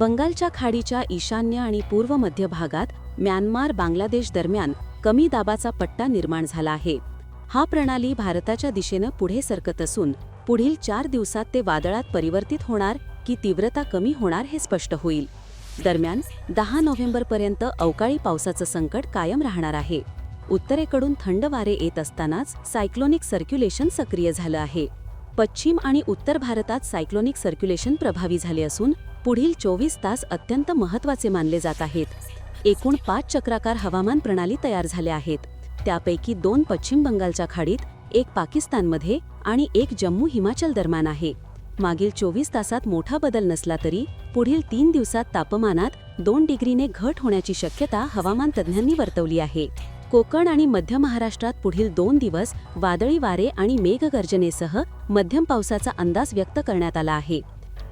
बंगालच्या खाडीच्या ईशान्य आणि पूर्व मध्य भागात म्यानमार बांगलादेश दरम्यान कमी दाबाचा पट्टा निर्माण झाला आहे. हा प्रणाली भारताच्या दिशेनं पुढे सरकत असून पुढील चार दिवसात ते वादळात परिवर्तित होणार की तीव्रता कमी होणार हे स्पष्ट होईल. दरम्यान दहा नोव्हेंबरपर्यंत अवकाळी पावसाचं संकट कायम राहणार आहे. उत्तरेकडून थंड वारे येत असतानाच सायक्लोनिक सर्क्युलेशन सक्रिय झालं आहे. पश्चिम आणि उत्तर भारतात सायक्लोनिक सर्क्युलेशन प्रभावी झाले असून पुढील चोवीस तास अत्यंत महत्त्वाचे मानले जात आहेत. एकूण पाच चक्राकार हवामान प्रणाली तयार झाल्या आहेत. त्यापैकी दोन पश्चिम बंगालच्या खाडीत एक पाकिस्तानमध्ये आणि एक जम्मू हिमाचल दरम्यान आहे. मागील चोवीस तासात मोठा बदल नसला तरी पुढील तीन दिवसात तापमानात दोन डिग्रीने घट होण्याची शक्यता हवामान तज्ज्ञांनी वर्तवली आहे. कोकण आणि मध्य महाराष्ट्रात पुढील दोन दिवस वादळी वारे आणि मेघगर्जनेसह मध्यम पावसाचा अंदाज व्यक्त करण्यात आला आहे.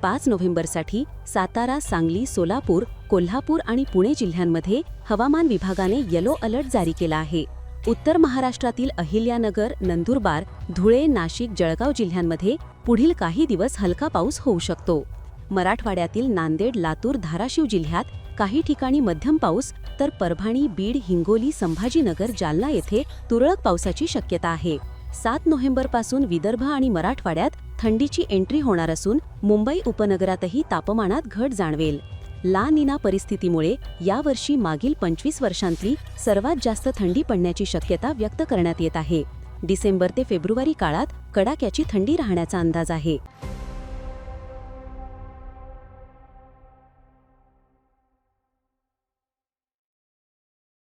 पाच नोव्हेंबरसाठी सातारा सांगली सोलापूर कोल्हापूर आणि पुणे जिल्ह्यांमध्ये हवामान विभागाने येलो अलर्ट जारी केला आहे. उत्तर महाराष्ट्रातील अहिल्यानगर नंदुरबार धुळे नाशिक जळगाव जिल्ह्यांमध्ये पुढील काही दिवस हलका पाऊस होऊ शकतो. मराठवाड्यातील नांदेड लातूर धाराशिव जिल्ह्यात काही ठिकाणी मध्यम पाऊस तर परभणी बीड हिंगोली संभाजीनगर जालना येथे तुरळक पावसाची शक्यता आहे. सात नोव्हेंबरपासून विदर्भ आणि मराठवाड्यात थंडीची एंट्री होणार असून मुंबई उपनगरातही तापमानात घट जाणवेल. ला निना परिस्थितीमुळे यावर्षी मागील पंचवीस वर्षांतली सर्वात जास्त थंडी पडण्याची शक्यता व्यक्त करण्यात येत आहे. डिसेंबर ते फेब्रुवारी काळात कडाक्याची थंडी राहण्याचा अंदाज आहे.